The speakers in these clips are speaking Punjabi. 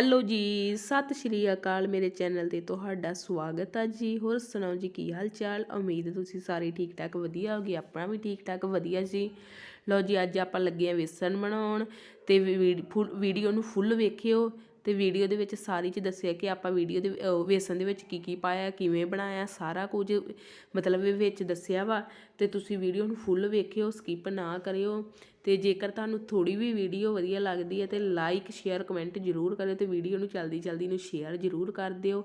ਹੈਲੋ ਜੀ, ਸਤਿ ਸ਼੍ਰੀ ਅਕਾਲ ਮੇਰੇ ਚੈਨਲ ਤੇ ਤੁਹਾਡਾ ਸਵਾਗਤ ਹੈ ਜੀ। ਹੋਰ ਸੁਣਾਓ ਜੀ, ਕੀ ਹਾਲ ਚਾਲ ਉਮੀਦ ਤੁਸੀਂ ਸਾਰੇ ਠੀਕ ਠਾਕ ਵਧੀਆ ਹੋਗੇ, ਆਪਣਾ ਵੀ ਠੀਕ ਠਾਕ ਵਧੀਆ ਜੀ। ਲਓ ਜੀ, ਅੱਜ ਆਪਾਂ ਲੱਗੇ ਆ ਵੇਸਣ ਬਣਾਉਣ ਤੇ ਫੁੱਲ- ਵੀਡੀਓ ਨੂੰ ਫੁੱਲ ਵੇਖਿਓ। ਤੇ ਵੀਡੀਓ ਦੇ ਵਿੱਚ ਸਾਰੀ ਚ ਦੱਸਿਆ ਕਿ ਆਪਾਂ ਵੀਡੀਓ ਦੇ ਵੇਸਣ ਦੇ ਵਿੱਚ ਕੀ ਕੀ ਪਾਇਆ, ਕਿਵੇਂ ਬਣਾਇਆ, ਸਾਰਾ ਕੁਝ ਮਤਲਬ ਵਿੱਚ ਦੱਸਿਆ ਵਾ। ਤੇ ਤੁਸੀਂ ਵੀਡੀਓ ਨੂੰ ਫੁੱਲ ਵੇਖਿਓ ਸਕਿਪ ਨਾ ਕਰਿਓ। ਤੇ ਜੇਕਰ ਤੁਹਾਨੂੰ ਥੋੜੀ ਵੀ ਵੀਡੀਓ ਵਧੀਆ ਲੱਗਦੀ ਹੈ ਤੇ ਲਾਈਕ ਸ਼ੇਅਰ ਕਮੈਂਟ ਜ਼ਰੂਰ ਕਰਿਓ ਤੇ ਵੀਡੀਓ ਨੂੰ ਜਲਦੀ ਜਲਦੀ ਨੂੰ ਸ਼ੇਅਰ ਜ਼ਰੂਰ ਕਰ ਦਿਓ।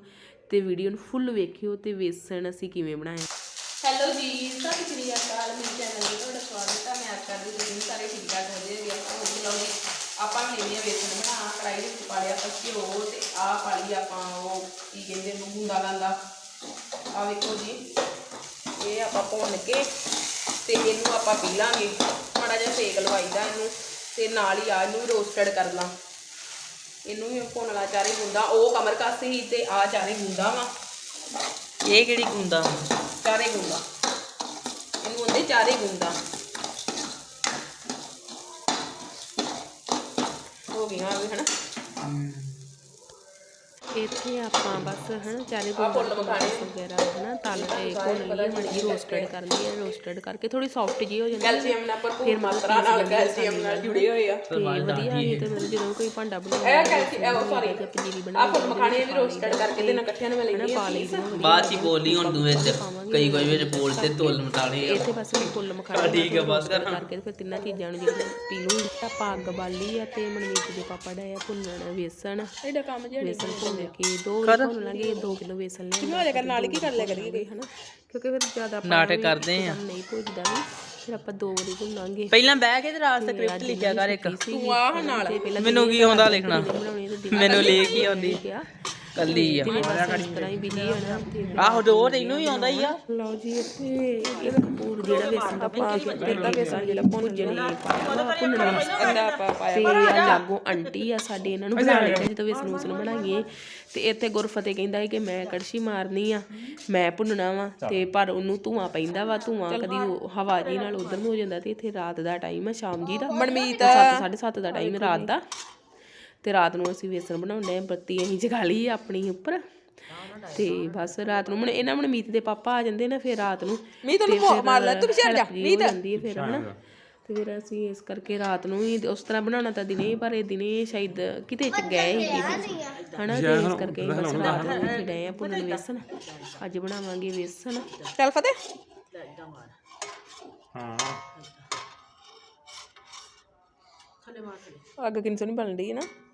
ਤੇ ਵੀਡੀਓ ਨੂੰ ਫੁੱਲ ਵੇਖਿਓ ਤੇ ਵੇਸਣ ਅਸੀਂ ਕਿਵੇਂ ਬਣਾਇਆ। ਹੈਲੋ ਜੀ, ਸਤਿ ਸ਼੍ਰੀ ਅਕਾਲ ਮੇਰੇ ਚੈਨਲ ਤੇ ਤੁਹਾਡਾ ਸਵਾਗਤ ਹੈ ਮੈਂ ਆਪ ਕਰਦੀ ਤੁਸੀਂ ਸਾਰੇ ਠੀਕ ਠਾਕ ਹੋਦੇ ਵੀ ਆਪਾਂ ਹੋ ਲਓ ਆਪਾਂ ਲੈਣੇ ਵੇਸਣ ਬਣਾ ਕੜਾਈ ਵਿੱਚ ਪਾ ਲਿਆ ਆਪਾਂ ਘਿਓ ਤੇ ਆਹ ਪਾ ਲਈ ਆਪਾਂ ਉਹ ਕੀ ਕਹਿੰਦੇ ਨੂੰ ਗੁੰਦਾ ਗਾਂਦਾ ਆ ਵੇਖੋ ਜੀ ਇਹ ਆਪਾਂ ਭੁੰਨ ਕੇ ਤੇ ਇਹਨੂੰ ਆਪਾਂ ਪੀ ਲਾਂਗੇ। ਮਾੜਾ ਜਿਹਾ ਸੇਕ ਲਵਾਈਦਾ ਇਹਨੂੰ ਤੇ ਨਾਲ ਹੀ ਆ ਇਹਨੂੰ ਵੀ ਰੋਸਟਡ ਕਰ ਲਾਂ। ਇਹਨੂੰ ਵੀ ਭੁੰਨ ਲਾ ਚਾਰੇ ਗੁੰਦਾ ਉਹ ਕਮਰ ਕੱਸ ਹੀ ਤੇ ਆ ਚਾਰੇ ਗੁੰਦਾ ਵਾ। ਇਹ ਕਿਹੜੀ ਗੁੰਦਾ ਚਾਰੇ ਗੁੰਦਾ ਇਹਨੂੰ ਹੁੰਦੇ ਚਾਰੇ ਗੁੰਦਾ ਹੋ ਗਿਆ ਵੀ ਹਨਾ? ਇੱਥੇ ਆਪਾਂ ਬਸ ਹਨਾ ਚਾਰੇ ਗੁੰਦਾ ਵਗੈਰਾ ਹਨਾ ਤਲ ਤੇ ਭੁੰਨ ਲਈਏ ਮੜੀ ਜੀ ਰੋਸਟਡ ਕਰ ਲਈਏ ਰੋਸਟਡ ਕਰਕੇ ਥੋੜੀ ਸੌਫਟ ਜੀ ਹੋ ਜਾਂਦੀ ਕੈਲਸ਼ੀਅਮ ਨਾਲ ਭਰਪੂਰ ਮਾਤਰਾ ਨਾਲ ਕੈਲਸ਼ੀਅਮ ਨਾਲ ਜੁੜੇ ਹੋਏ ਆ। ਤੇ ਵਧੀਆ ਹੀ ਤੇ ਮਤਲਬ ਜਦੋਂ ਕੋਈ ਭਾਂਡਾ ਬਣਾਉਂਦਾ ਇਹ ਕੈਲਸ਼ੀਅਮ ਸੌਰੀ ਪੰਜੀਰੀ ਬਣਾ ਆ ਫੁੱਲ ਮਖਾਣੇ ਵੀ ਰੋਸਟਡ ਕਰਕੇ ਤੇ ਨਾ ਇਕੱਠਿਆਂ ਨੂੰ ਮੈਂ ਲੈਂਦੀ ਆ ਪਾ ਲਈ ਬਾਅਦ ਚ ਹੀ ਬੋਲੀ ਹੁਣ ਤੂੰ ਵਿੱਚ ਕਈ ਕੋਈ ਵਿੱਚ ਬੋਲ ਤੇ ਤੋਲ ਮਟਾਲੇ ਇੱਥੇ ਬਸ ਮੈਂ ਫੁੱਲ ਮਖਾਣਾ ਠੀਕ ਆ ਬਸ। ਕਰ ਕਰਕੇ ਤੇ ਫਿਰ ਤਿੰਨਾਂ ਚੀਜ਼ਾਂ ਨੂੰ ਜਿਹੜਾ ਪੀ ਲੂੰਗੀ। ਆਪਾਂ ਅੱਗ ਬਾਲੀ ਆ ਤੇ ਮਨਵੀਤ ਦੇ ਪਾਪਾ ਡਾਇਆ ਭੁੰਨਣ ਵੇਸਣ। ਇਹਦਾ ਕੰਮ ਜਿਹੜਾ ਵੇਸਣ ਭੁੰਨ ਕੇ ਦੋ ਵਾਰੀ ਭੁੰਨ ਲਾਂਗੇ 2 ਕਿਲੋ ਵੇਸਣ ਲੈ ਕਿਵੇਂ ਹੋ ਜਾਏਗਾ ਨਾਲ ਕੀ ਕਰ ਲਿਆ ਕਰੀਏ? ਹਨਾ ਕਿਉਂਕਿ ਫਿਰ ਜ਼ਿਆਦਾ ਆਪਾਂ ਨਾਟਕ ਕਰਦੇ ਆ। ਨਹੀਂ ਭੁੱਜਦਾ ਵੀ ਫਿਰ ਆਪਾਂ ਦੋ ਵਾਰੀ ਭੁੰਨਾਂਗੇ। ਪਹਿਲਾਂ ਬਹਿ ਕੇ ਤੇ ਰਾਤ ਸਕ੍ਰਿਪਟ ਲਿਖਿਆ ਕਰ ਇੱਕ। ਤੂੰ ਆਹ ਨਾਲ। ਮੈਨੂੰ ਕੀ ਆਉਂਦਾ ਲਿਖਣਾ? ਮੈਨੂੰ ਲੇਖ ਹੀ ਆਉਂਦੀ। ਕੱਲੀ ਆ। ਹੀ ਆਹੋ ਜੋ ਤੈਨੂੰ ਵੀ ਆਉਂਦਾ ਹੀ ਆ। ਲਓ ਜੀ ਇੱਥੇ ਇਹ ਕਪੂਰ ਜਿਹੜਾ ਵੇਸਣ ਦਾ ਪਾ ਕੇ ਪਹਿਲਾਂ ਵੇਸਣ ਜਿਹੜਾ ਵਾ ਭੁੰਨਣਾ। ਅੰਡਾ ਪਾ ਪਾਇਆ ਤੇ ਆ ਲਾਗੋ ਆਂਟੀ ਆ ਸਾਡੇ ਇਹਨਾਂ ਨੂੰ ਬਣਾ ਲੈਂਦੇ ਜਦੋਂ ਵੇਸਣ ਵੂਸਣ ਬਣਾਈਏ। ਤੇ ਇੱਥੇ ਗੁਰਫਤਿਹ ਕਹਿੰਦਾ ਹੈ ਕਿ ਮੈਂ ਕੜਛੀ ਮਾਰਨੀ ਆ ਮੈਂ ਭੁੰਨਣਾ ਵਾ। ਤੇ ਪਰ ਉਹਨੂੰ ਧੂਆਂ ਪੈਂਦਾ ਵਾ ਧੂਆਂ ਕਦੀ ਹਵਾ ਜੀ ਨਾਲ ਉਧਰ ਨੂੰ ਹੋ ਜਾਂਦਾ ਤੇ ਇੱਥੇ ਰਾਤ ਦਾ ਟਾਈਮ ਆ ਸ਼ਾਮ ਜੀ ਦਾ। ਮਨਮੀਤ। 7:30 ਦਾ ਟਾਈਮ ਰਾਤ ਦਾ। ਤੇ ਰਾਤ ਨੂੰ ਅਸੀਂ ਵੇਸਣ ਬਣਾਉਂਦੇ ਆ ਬੱਤੀ ਅਸੀਂ ਜਗਾ ਲਈ ਆਪਣੀ ਉੱਪਰ। ਤੇ ਬਸ ਰਾਤ ਨੂੰ ਮਨ ਇਹਨਾਂ ਮਨਮੀਤ ਦੇ ਪਾਪਾ ਆ ਜਾਂਦੇ ਨੇ ਫਿਰ ਰਾਤ ਨੂੰ। ਮੀਤ ਨੂੰ ਮਾਰ ਲੈ ਤੂੰ ਵਿਚਾਰ ਜਾ ਮੀਤ। ਜਾਂਦੀ ਹੈ ਫਿਰ ਹਨਾ। ਤੇ ਫਿਰ ਅਸੀਂ ਇਸ ਕਰਕੇ ਰਾਤ ਨੂੰ ਹੀ ਉਸ ਤਰ੍ਹਾਂ ਬਣਾਉਣਾ ਤਾਂ ਦਿਨੇ ਪਰ ਇਹ ਦਿਨੇ ਸ਼ਾਇਦ ਕਿਤੇ ਚ ਗਏ ਹੀ ਹਨਾ ਤੇ ਇਸ ਕਰਕੇ ਬਸ ਰਾਤ ਨੂੰ ਡਏ ਆ ਭੁੰਨਣ ਵੇਸਣ। ਅੱਜ ਬਣਾਵਾਂਗੇ ਵੇਸਣ। ਚੱਲ ਫਤਿਹ। ਹਾਂ। ਅੱਗ ਕਿੰਨੀ ਸੋਹਣੀ ਬਣ ਰਹੀ ਹੈ ਨਾ।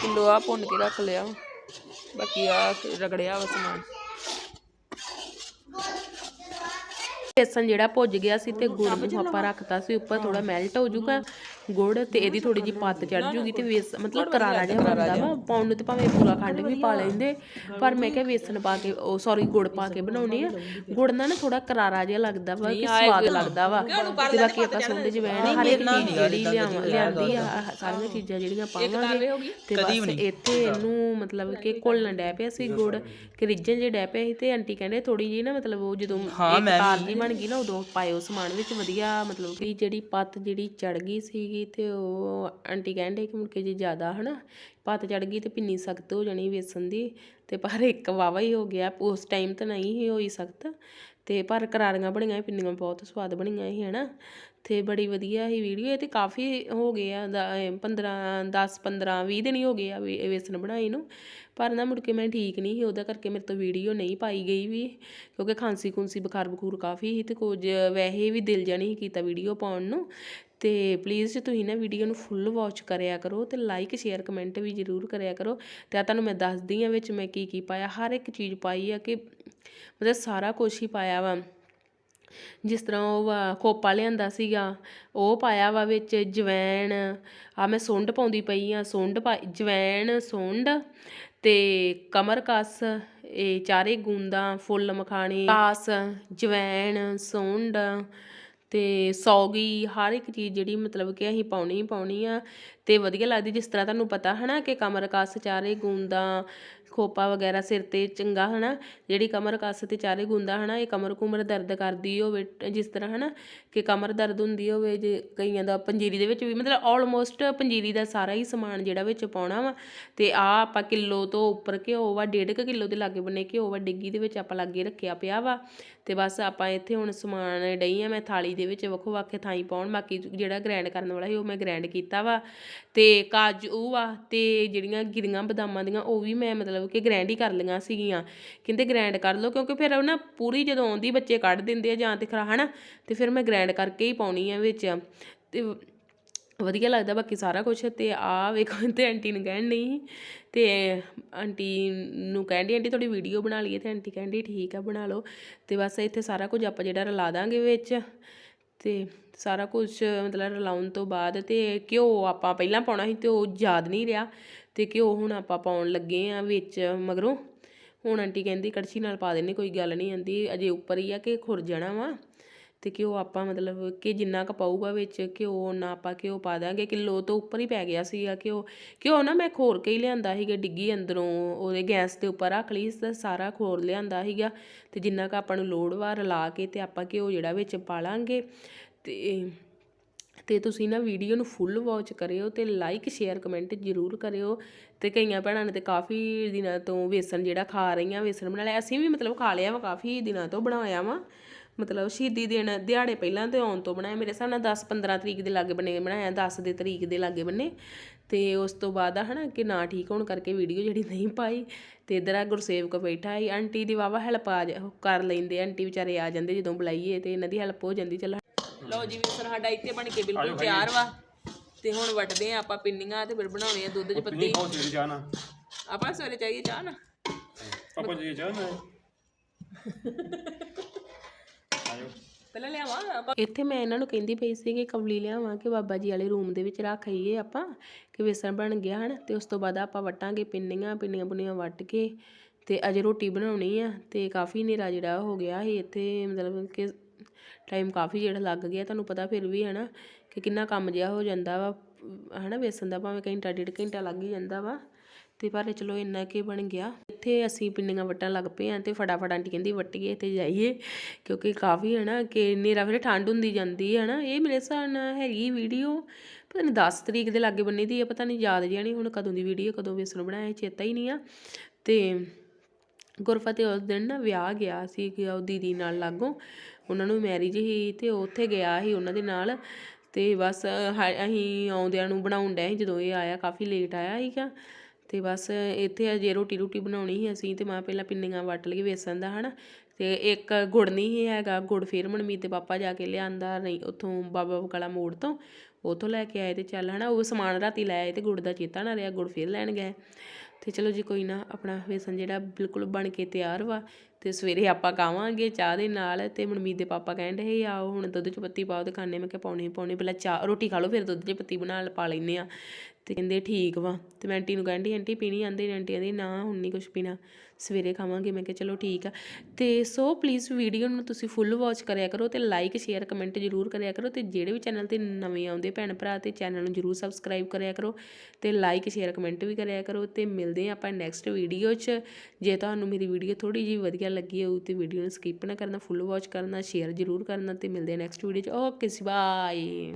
ਕਿਲੋ ਆ ਭੁੰਨ ਕੇ ਰੱਖ ਲਿਆ। ਬਾਕੀ ਆ ਰਗੜਿਆ ਵਾ ਸਮਾਨ। ਬੇਸਨ ਜਿਹੜਾ ਭੁੱਜ ਗਿਆ ਸੀ ਤੇ ਗੁੜ ਨੂੰ ਆਪਾਂ ਰੱਖਤਾ ਸੀ ਉੱਪਰ ਥੋੜਾ ਮੈਲਟ ਹੋ ਜਾਊਗਾ ਗੁੜ ਤੇ ਇਹਦੀ ਥੋੜੀ ਜੀ ਪੱਤ ਚੜ ਜੂਗੀ ਤੇ ਵੇਸ ਮਤਲਬ ਕਰਾਰਾ ਜਿਹਾ ਬਣਦਾ ਵਾ ਪਾਉਣ ਨੂੰ ਤੇ ਭਾਵੇਂ ਪੂਰਾ ਖੰਡ ਵੀ ਪਾ ਲੈਂਦੇ ਪਰ ਮੈਂ ਕਿਹਾ ਵੇਸਨ ਪਾ ਕੇ ਉਹ ਸੌਰੀ ਗੁੜ ਪਾ ਕੇ ਬਣਾਉਣੀ ਆ। ਗੁੜ ਨਾਲ ਨਾ ਥੋੜਾ ਕਰਾਰਾ ਜਿਹਾ ਲੱਗਦਾ ਵਾ ਕਿ ਸਵਾਦ ਲੱਗਦਾ ਵਾ। ਤੇ ਬਾਕੀ ਆਪਾਂ ਸੁੰਡ ਜਵੈਣ ਹਰ ਇੱਕ ਚੀਜ਼ ਜਿਹੜੀ ਲਿਆਵਾਂ ਲਿਆਂਦੀ ਆ ਸਾਰੀਆਂ ਚੀਜ਼ਾਂ ਜਿਹੜੀਆਂ ਪਾਵਾਂਗੇ ਤੇ ਬਸ ਇੱਥੇ ਇਹਨੂੰ ਮਤਲਬ ਕਿ ਘੋਲਣ ਡੈ ਪਿਆ ਸੀ ਗੁੜ ਕਿ ਰਿੱਝਣ ਜੇ ਡੈ ਪਿਆ ਸੀ ਤੇ ਆਂਟੀ ਕਹਿੰਦੇ ਥੋੜੀ ਜੀ ਨਾ ਮਤਲਬ ਉਹ ਜਦੋਂ ਇੱਕ ਤਾਰ ਜੀ ਬਣ ਗਈ ਨਾ, ਉਦੋਂ ਪਾਇਓ ਸਮਾਨ ਵਿੱਚ, ਵਧੀਆ ਮਤਲਬ ਕਿ ਜਿਹੜੀ ਪੱਤ ਜਿਹੜੀ ਚੜ ਗਈ ਸੀਗੀ ਤੇ ਉਹ ਆਂਟੀ ਕਹਿੰਦੇ ਕਿ ਮੁੜਕੇ ਜੇ ਜ਼ਿਆਦਾ ਹਨਾ, ਪੱਤ ਚੜ ਗਈ ਤੇ ਪਿੰਨੀ ਸਖਤ ਹੋ ਜਾਣੀ ਵੇਸਣ ਦੀ ਤੇ ਪਰ ਇੱਕ ਵਾਵਾ ਹੀ ਹੋ ਗਿਆ, ਉਸ ਟਾਈਮ ਤਾਂ ਨਹੀਂ ਹੀ ਹੋਈ ਸਖਤ। ਤੇ ਪਰ ਕਰਾਰੀਆਂ ਬਣੀਆਂ ਸੀ, ਪਿੰਨੀਆਂ ਬਹੁਤ ਸਵਾਦ ਬਣੀਆਂ ਸੀ ਹਨਾ। ਤੇ ਬੜੀ ਵਧੀਆ ਹੀ ਵੀਡੀਓ ਇਹ ਤੇ ਕਾਫੀ ਹੋ ਗਏ ਆ 15 10 15 20 ਦਿਨ ਹੀ ਹੋ ਗਏ ਆ ਵੇਸਣ ਬਣਾਈ ਨੂੰ। ਪਰ ਨਾ ਮੁੜ ਕੇ ਮੈਂ ਠੀਕ ਨਹੀਂ ਸੀ ਉਹਦਾ ਕਰਕੇ ਮੇਰੇ ਤੋਂ ਵੀਡੀਓ ਨਹੀਂ ਪਾਈ ਗਈ ਵੀ ਕਿਉਂਕਿ ਖਾਂਸੀ ਖੁੰਸੀ ਬੁਖਾਰ ਬਖੂਰ ਕਾਫੀ ਸੀ ਤੇ ਕੁਝ ਵੈਸੇ ਵੀ ਦਿਲ ਜਾਣੀ ਕੀਤਾ ਵੀਡੀਓ ਪਾਉਣ ਨੂੰ। ਤੇ ਪਲੀਜ਼ ਤੁਸੀਂ ਨਾ ਵੀਡੀਓ ਨੂੰ ਫੁੱਲ ਵਾਚ ਕਰਿਆ ਕਰੋ ਤੇ ਲਾਈਕ ਸ਼ੇਅਰ ਕਮੈਂਟ ਵੀ ਜ਼ਰੂਰ ਕਰਿਆ ਕਰੋ। ਤੇ ਆ ਤੁਹਾਨੂੰ ਮੈਂ ਦੱਸਦੀ ਆ ਵਿੱਚ ਮੈਂ ਕੀ ਕੀ ਪਾਇਆ ਹਰ ਇੱਕ ਚੀਜ਼ ਪਾਈ ਆ ਕਿ ਮਤਲਬ ਸਾਰਾ ਕੁਝ ਹੀ ਪਾਇਆ ਵਾ। ਜਿਸ ਤਰ੍ਹਾਂ ਉਹ ਵਾ ਖੋਪਾ ਲਿਆਂਦਾ ਸੀਗਾ, ਉਹ ਪਾਇਆ ਵਾ ਵਿੱਚ ਜਵੈਣ। ਆ ਮੈਂ ਸੁੰਡ ਪਾਉਂਦੀ ਪਈ ਆ, ਸੁੰਡ ਪਾ, ਜਵੈਣ, ਸੁੰਡ ਤੇ ਕਮਰ ਕਸ ਇਹ ਚਾਰੇ ਗੂੰਦਾਂ, ਫੁੱਲ ਮਖਾਣੇ ਕਾਸ ਜਵੈਣ, ਸੁੰਡ ਤੇ ਸੌਗੀ, ਹਰ ਇੱਕ ਚੀਜ਼ ਜਿਹੜੀ ਮਤਲਬ ਕਿ ਅਸੀਂ ਪਾਉਣੀ ਹੀ ਪਾਉਣੀ ਆ। ਤੇ ਵਧੀਆ ਲੱਗਦੀ ਜਿਸ ਤਰ੍ਹਾਂ ਤੁਹਾਨੂੰ ਪਤਾ ਹਨਾ ਕਿ ਕਮਰ ਕਸ ਚਾਰੇ ਗੂੰਦਾਂ ਖੋਪਾ ਵਗੈਰਾ ਸਿਰ ਤੇ ਚੰਗਾ, ਹਨਾ? ਜਿਹੜੀ ਕਮਰ ਕੱਸ ਤੇ ਚਾਰੇ ਗੁੰਦਾ, ਹਨਾ? ਇਹ ਕਮਰ ਕੁਮਰ ਦਰਦ ਕਰਦੀ ਹੋਵੇ, ਜਿਸ ਤਰ੍ਹਾਂ, ਹਨਾ? ਕਿ ਕਮਰ ਦਰਦ ਹੁੰਦੀ ਹੋਵੇ, ਜੇ ਕਈਆਂ ਦਾ ਪੰਜੀਰੀ ਦੇ ਵਿੱਚ ਵੀ, ਮਤਲਬ ਆਲਮੋਸਟ ਪੰਜੀਰੀ ਦਾ ਸਾਰਾ ਹੀ ਸਮਾਨ ਜਿਹੜਾ ਵਿੱਚ ਪਾਉਣਾ ਵਾ। ਤੇ ਆ ਆਪਾਂ ਕਿਲੋ ਤੋਂ ਉੱਪਰ ਘਿਓ ਵਾ, ਡੇਢ ਕੁ ਕਿਲੋ ਦੇ ਲਾਗੇ ਬੰਨੇ ਘਿਓ ਵਾ, ਡਿੱਗੀ ਦੇ ਵਿੱਚ ਆਪਾਂ ਲਾਗੇ ਰੱਖਿਆ ਪਿਆ ਵਾ। ਤੇ ਬਸ ਆਪਾਂ ਇੱਥੇ ਹੁਣ ਸਮਾਨ ਡਈ ਆ, ਮੈਂ ਥਾਲੀ ਦੇ ਵਿੱਚ ਵੱਖੋ ਵੱਖ ਥਾਈਂ ਪਾਉਣ, ਬਾਕੀ ਜਿਹੜਾ ਗ੍ਰੈਂਡ ਕਰਨ ਵਾਲਾ ਸੀ ਉਹ ਮੈਂ ਗ੍ਰੈਂਡ ਕੀਤਾ ਵਾ। ਤੇ ਕਾਜੂ ਆ ਤੇ ਜਿਹੜੀਆਂ ਗਿਰੀਆਂ ਬਦਾਮਾਂ ਦੀਆਂ, ਉਹ ਵੀ ਮੈਂ ਮਤਲਬ ਕਿ ਗ੍ਰੈਂਡ ਹੀ ਕਰ ਲਈਆਂ ਸੀਗੀਆਂ। ਕਹਿੰਦੇ ਗ੍ਰੈਂਡ ਕਰ ਲਓ, ਕਿਉਂਕਿ ਫਿਰ ਉਹ ਨਾ ਪੂਰੀ ਜਦੋਂ ਆਉਂਦੀ ਬੱਚੇ ਕੱਢ ਦਿੰਦੇ ਆ ਜਾਂ ਤੇ ਖਰਾ, ਹਨਾ? ਤੇ ਫਿਰ ਮੈਂ ਗ੍ਰੈਂਡ ਕਰਕੇ ਹੀ ਪਾਉਣੀ ਆ ਵਿੱਚ। ਤੇ ਵਧੀਆ ਲੱਗਦਾ ਬਾਕੀ ਸਾਰਾ ਕੁਝ ਤੇ ਆ ਵੇਖੋ ਤੇ ਆਂਟੀ ਨੂੰ ਕਹਿਣ ਨਹੀਂ ਤੇ ਆਂਟੀ ਨੂੰ ਕਹਿੰਦੀ ਆਂਟੀ ਤੁਹਾਡੀ ਵੀਡੀਓ ਬਣਾ ਲਈਏ ਤੇ ਆਂਟੀ ਕਹਿੰਦੀ ਠੀਕ ਆ, ਬਣਾ ਲਓ। ਤੇ ਬਸ ਇੱਥੇ ਸਾਰਾ ਕੁਝ ਆਪਾਂ ਜਿਹੜਾ ਰਲਾ ਦਾਂਗੇ ਵਿੱਚ ਤੇ ਸਾਰਾ ਕੁਝ ਮਤਲਬ ਰਲਾਉਣ ਤੋਂ ਬਾਅਦ ਤੇ ਘਿਓ ਆਪਾਂ ਪਹਿਲਾਂ ਪਾਉਣਾ ਸੀ ਤੇ ਉਹ ਯਾਦ ਨਹੀਂ ਰਿਹਾ ਤੇ ਘਿਓ ਹੁਣ ਆਪਾਂ ਪਾਉਣ ਲੱਗੇ ਆ ਵਿੱਚ ਮਗਰੋਂ। ਹੁਣ ਆਂਟੀ ਕਹਿੰਦੀ, ਕੜਛੀ ਨਾਲ ਪਾ ਦੇਣੀ ਕੋਈ ਗੱਲ ਨਹੀਂ ਆਂਦੀ ਅਜੇ ਉੱਪਰ ਹੀ ਆ ਕਿ ਖੁਰ ਜਾਣਾ ਵਾ। ਤੇ ਘਿਓ ਆਪਾਂ ਮਤਲਬ ਕਿ ਜਿੰਨਾ ਕੁ ਪਾਊਗਾ ਵਿੱਚ ਘਿਓ ਨਾ ਆਪਾਂ ਘਿਓ ਪਾ ਦਾਂਗੇ, ਕਿਲੋ ਤੋਂ ਉੱਪਰ ਹੀ ਪੈ ਗਿਆ ਸੀਗਾ ਘਿਓ। ਘਿਓ ਨਾ ਮੈਂ ਖੋਰ ਕੇ ਹੀ ਲਿਆਂਦਾ ਸੀਗਾ, ਡਿੱਗੀ ਅੰਦਰੋਂ, ਉਹਦੇ ਗੈਸ ਦੇ ਉੱਪਰ ਰੱਖ ਲਈ ਸਾਰਾ ਖੋਰ ਲਿਆਂਦਾ ਸੀਗਾ। ਤੇ ਜਿੰਨਾ ਕੁ ਆਪਾਂ ਨੂੰ ਲੋੜ ਵਾ ਰਲਾ ਕੇ ਤੇ ਆਪਾਂ ਘਿਓ ਜਿਹੜਾ ਵਿੱਚ ਪਾ ਲਾਂਗੇ। ਤੇ ਤੇ ਤੁਸੀਂ ਨਾ ਵੀਡੀਓ ਨੂੰ ਫੁੱਲ ਵਾਚ ਕਰਿਓ ਤੇ ਲਾਈਕ, ਸ਼ੇਅਰ, ਕਮੈਂਟ ਜ਼ਰੂਰ ਕਰਿਓ। ਤੇ ਕਈਆਂ ਭੈਣਾਂ ਨੇ ਤੇ ਕਾਫੀ ਦਿਨਾਂ ਤੋਂ ਵੇਸਣ ਜਿਹੜਾ ਖਾ ਰਹੀਆਂ, ਵੇਸਣ ਬਣਾ ਲਿਆ। ਅਸੀਂ ਵੀ ਮਤਲਬ ਖਾ ਲਿਆ ਵਾ, ਕਾਫੀ ਦਿਨਾਂ ਤੋਂ ਬਣਾਇਆ ਵਾ। ਮਤਲਬ ਸ਼ਹੀਦੀ ਦਿਨ ਦਿਹਾੜੇ ਪਹਿਲਾਂ ਤੇ ਆਉਣ ਤੋਂ ਬਣਾਇਆ ਮੇਰੇ ਹਿਸਾਬ ਨਾਲ 10 15 ਤਰੀਕ ਦੇ ਲਾਗੇ ਬੰਨੇ ਬਣਾਇਆ 10 ਦੇ ਤਰੀਕ ਦੇ ਲਾਗੇ ਬੰਨੇ ਤੇ ਉਸ ਤੋਂ ਬਾਅਦ ਆ ਹਨਾ ਕਿ ਨਾ ਠੀਕ ਹੋਣ ਕਰਕੇ ਵੀਡੀਓ ਜਿਹੜੀ ਨਹੀਂ ਪਾਈ। ਤੇ ਇਧਰ ਆ ਗੁਰਸੇਵਕ ਬੈਠਾ ਹੈ ਆਂਟੀ ਦੀ ਵਾਵਾ ਹੈਲਪ ਆ ਜਾ- ਕਰ ਲੈਂਦੇ ਆਂਟੀ ਵਿਚਾਰੇ ਆ ਜਾਂਦੇ ਜਦੋਂ ਬੁਲਾਈਏ ਤੇ ਇਹਨਾਂ ਦੀ ਹੈਲਪ ਹੋ ਜਾਂਦੀ ਚਲ ਲਓ ਜੀ ਵੇਸਣ ਸਾਡਾ ਇੱਥੇ ਬਣ ਕੇ ਬਿਲਕੁਲ ਤਿਆਰ ਵਾ। ਤੇ ਹੁਣ ਵੱਟਦੇ ਆ ਆਪਾਂ ਪਿੰਨੀਆਂ ਤੇ ਫਿਰ ਬਣਾਉਣੇ ਆ ਦੁੱਧ 'ਚ ਪੱਤੀ। ਖਾਓ ਸਵੇਰੇ ਚਾਹ ਨਾ ਆਪਾਂ ਸਵੇਰੇ ਚਾਹੀਏ ਚਾਹ ਨਾ? ਪਾਪਾ ਜੀ ਚਾਹ ਨਾ ਪਹਿਲਾਂ ਲਿਆਵਾਂ? ਇੱਥੇ ਮੈਂ ਇਹਨਾਂ ਨੂੰ ਕਹਿੰਦੀ ਪਈ ਸੀ ਕਿ ਕਵਲੀ ਲਿਆਵਾਂ ਕਿ ਬਾਬਾ ਜੀ ਵਾਲੇ ਰੂਮ ਦੇ ਵਿੱਚ ਰੱਖ ਆਈਏ ਆਪਾਂ, ਕਿ ਵੇਸਣ ਬਣ ਗਿਆ ਹਨ, ਤੇ ਉਸ ਤੋਂ ਬਾਅਦ ਆਪਾਂ ਵਟਾਂਗੇ ਪਿੰਨੀਆਂ ਪਿੰਨੀਆਂ ਪੁੰਨੀਆਂ ਵੱਟ ਕੇ, ਤੇ ਅਜੇ ਰੋਟੀ ਬਣਾਉਣੀ ਆ, ਤੇ ਕਾਫੀ ਹਨੇਰਾ ਜਿਹੜਾ ਹੋ ਗਿਆ ਸੀ ਇੱਥੇ, ਮਤਲਬ ਕਿ ਟਾਈਮ ਕਾਫੀ ਜਿਹੜਾ ਲੱਗ ਗਿਆ, ਤੁਹਾਨੂੰ ਪਤਾ ਫਿਰ ਵੀ ਹੈ ਨਾ ਕਿ ਕਿੰਨਾ ਕੰਮ ਜਿਹਾ ਹੋ ਜਾਂਦਾ ਵਾ ਹੈ ਨਾ ਵੇਸਣ ਦਾ ਭਾਵੇਂ ਘੰਟਾ, ਡੇਢ ਘੰਟਾ ਲੱਗ ਹੀ ਜਾਂਦਾ ਵਾ, ਤੇ ਪਰ ਚਲੋ ਇੰਨਾ ਕੀ ਬਣ ਗਿਆ। ਇੱਥੇ ਅਸੀਂ ਪਿੰਨੀਆਂ ਵੱਟਣ ਲੱਗ ਪਏ ਆ ਤੇ ਫਟਾਫਟ ਆਂਟੀ ਕਹਿੰਦੀ ਵੱਟੀਏ ਤੇ ਜਾਈਏ। ਕਿਉਂਕਿ ਕਾਫੀ ਹੈ ਨਾ ਕਿ ਹਨੇਰਾ ਫਿਰ ਠੰਡ ਹੁੰਦੀ ਜਾਂਦੀ ਹੈ ਨਾ। ਇਹ ਮੇਰੇ ਹਿਸਾਬ ਨਾਲ ਹੈਗੀ ਵੀਡੀਓ। ਪਤਾ ਨਹੀਂ 10 ਤਰੀਕ ਦੇ ਲਾਗੇ ਬੰਨੀ ਦੀ ਹੈ, ਪਤਾ ਨਹੀਂ ਯਾਦ ਜਿਹਾ ਨਹੀਂ ਹੁਣ ਕਦੋਂ ਦੀ ਵੀਡੀਓ, ਕਦੋਂ ਵੇਸਣ ਬਣਾਇਆ, ਚੇਤਾ ਹੀ ਨਹੀਂ ਆ। ਤੇ ਗੁਰਫਤਿਹ ਉਸ ਦਿਨ ਨਾ ਵਿਆਹ ਗਿਆ ਸੀ ਕਿ ਉਹ ਦੀਦੀ ਨਾਲ ਲਾਗੋਂ। ਉਹਨਾਂ ਨੂੰ ਮੈਰਿਜ ਸੀ ਤੇ ਉਹ ਉੱਥੇ ਗਿਆ ਸੀ ਉਹਨਾਂ ਦੇ ਨਾਲ। ਤੇ ਬਸ ਹ- ਅਸੀਂ ਆਉਂਦਿਆਂ ਨੂੰ ਬਣਾਉਣ ਡਏ ਸੀ ਜਦੋਂ ਇਹ ਆਇਆ, ਕਾਫੀ ਲੇਟ ਆਇਆ ਸੀਗਾ। ਤੇ ਬਸ ਇੱਥੇ ਜੇ ਰੋਟੀ ਰੋਟੀ ਬਣਾਉਣੀ ਸੀ ਅਸੀਂ ਤੇ ਮੈਂ ਪਹਿਲਾਂ ਪਿੰਨੀਆਂ ਵੱਟ ਲਈ ਵੇਸਣ ਦਾ, ਹਨਾ? ਤੇ ਇੱਕ ਗੁੜ ਨਹੀਂ ਸੀ ਹੈਗਾ, ਗੁੜ ਫਿਰ ਮਨਮੀਤ ਦੇ ਪਾਪਾ ਜਾ ਕੇ ਲਿਆਂਦਾ, ਨਹੀਂ, ਉੱਥੋਂ ਬਾਬਾ ਬਕਾਲਾ ਮੋੜ ਤੋਂ, ਉੱਥੋਂ ਲੈ ਕੇ ਆਏ ਤੇ ਚੱਲ, ਹਨਾ? ਉਹ ਸਮਾਨ ਰਾਤੀ ਲੈ ਆਏ ਤੇ ਗੁੜ ਦਾ ਚੇਤਾ ਨਾ ਰਿਹਾ, ਗੁੜ ਫਿਰ ਲੈਣ ਗਏ। ਤੇ ਚਲੋ ਜੀ, ਕੋਈ ਨਾ, ਆਪਣਾ ਵੇਸਣ ਜਿਹੜਾ ਬਿਲਕੁਲ ਬਣ ਕੇ ਤਿਆਰ ਵਾ ਤੇ ਸਵੇਰੇ ਆਪਾਂ ਖਾਵਾਂਗੇ ਚਾਹ ਦੇ ਨਾਲ ਤੇ ਮਨਮੀਤ ਦੇ ਪਾਪਾ ਕਹਿਣ ਸੀ, ਆਓ, ਹੁਣ ਦੁੱਧ 'ਚ ਪੱਤੀ ਪਾਓ ਤੇ ਖਾਣੇ ਮੈਂ ਕਿਹਾ, ਪਾਉਣੀ ਪਾਉਣੀ, ਪਹਿਲਾਂ ਚਾਹ, ਰੋਟੀ ਖਾ ਲਓ, ਫਿਰ ਦੁੱਧ 'ਚ ਪੱਤੀ ਬਣਾ ਲ- ਪਾ ਲੈਨੇ ਆ ਤੇ ਕਹਿੰਦੇ ਠੀਕ ਵਾ। ਤੇ ਮੈਂ ਆਂਟੀ ਨੂੰ ਕਹਿੰਦੀ ਆਂਟੀ ਪੀਣੀ ਆਂਦੇ ਆਂਟੀ ਕਹਿੰਦੀ ਨਾ ਹੁਣ ਨਹੀਂ ਕੁਝ ਪੀਣਾ। ਸਵੇਰੇ ਖਾਵਾਂਗੇ। ਮੈਂ ਕਿਹਾ, ਚਲੋ ਠੀਕ ਆ। ਤੇ ਸੋ ਪਲੀਜ਼ ਵੀਡੀਓ ਨੂੰ ਤੁਸੀਂ ਫੁੱਲ ਵਾਚ ਕਰਿਆ ਕਰੋ ਤੇ ਲਾਈਕ ਸ਼ੇਅਰ ਕਮੈਂਟ ਜ਼ਰੂਰ ਕਰਿਆ ਕਰੋ ਤੇ ਜਿਹੜੇ ਵੀ ਚੈਨਲ ਤੇ ਨਵੇਂ ਆਉਂਦੇ ਭੈਣ ਭਰਾ ਤੇ ਚੈਨਲ ਨੂੰ ਜ਼ਰੂਰ ਸਬਸਕ੍ਰਾਈਬ ਕਰਿਆ ਕਰੋ ਤੇ ਲਾਈਕ ਸ਼ੇਅਰ ਕਮੈਂਟ ਵੀ ਕਰਿਆ ਕਰੋ ਤੇ ਮਿਲਦੇ ਆ ਆਪਾਂ ਨੈਕਸਟ ਵੀਡੀਓ 'ਚ। ਜੇ ਤੁਹਾਨੂੰ ਮੇਰੀ ਵੀਡੀਓ ਥੋੜੀ ਜਿਹੀ ਵਧੀਆ ਲੱਗੀ ਹੋਊ ਤੇ ਵੀਡੀਓ ਨੂੰ ਸਕਿਪ ਨਾ ਕਰਨਾ ਫੁੱਲ ਵਾਚ ਕਰਨਾ ਸ਼ੇਅਰ ਜ਼ਰੂਰ ਕਰਨਾ ਤੇ ਮਿਲਦੇ ਆ ਨੈਕਸਟ ਵੀਡੀਓ 'ਚ। ਓਕੇ ਸੀ ਬਾਏ